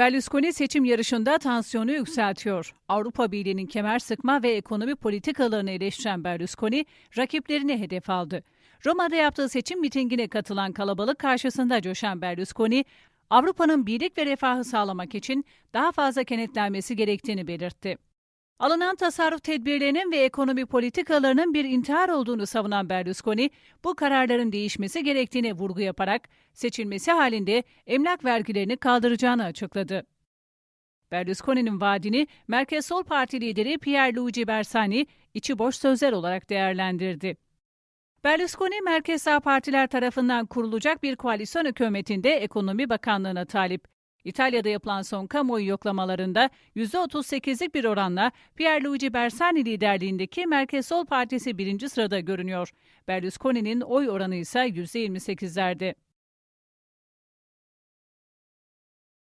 Berlusconi seçim yarışında tansiyonu yükseltiyor. Avrupa Birliği'nin kemer sıkma ve ekonomi politikalarını eleştiren Berlusconi rakiplerini hedef aldı. Roma'da yaptığı seçim mitingine katılan kalabalık karşısında coşan Berlusconi, Avrupa'nın birlik ve refahı sağlamak için daha fazla kenetlenmesi gerektiğini belirtti. Alınan tasarruf tedbirlerinin ve ekonomi politikalarının bir intihar olduğunu savunan Berlusconi, bu kararların değişmesi gerektiğine vurgu yaparak seçilmesi halinde emlak vergilerini kaldıracağını açıkladı. Berlusconi'nin vaadini Merkez Sol Parti lideri Pierluigi Bersani içi boş sözler olarak değerlendirdi. Berlusconi, Merkez Sağ Partiler tarafından kurulacak bir koalisyon hükümetinde Ekonomi Bakanlığı'na talip. İtalya'da yapılan son kamuoyu yoklamalarında %38'lik bir oranla Pierluigi Bersani liderliğindeki Merkez Sol Partisi birinci sırada görünüyor. Berlusconi'nin oy oranı ise %28'lerde.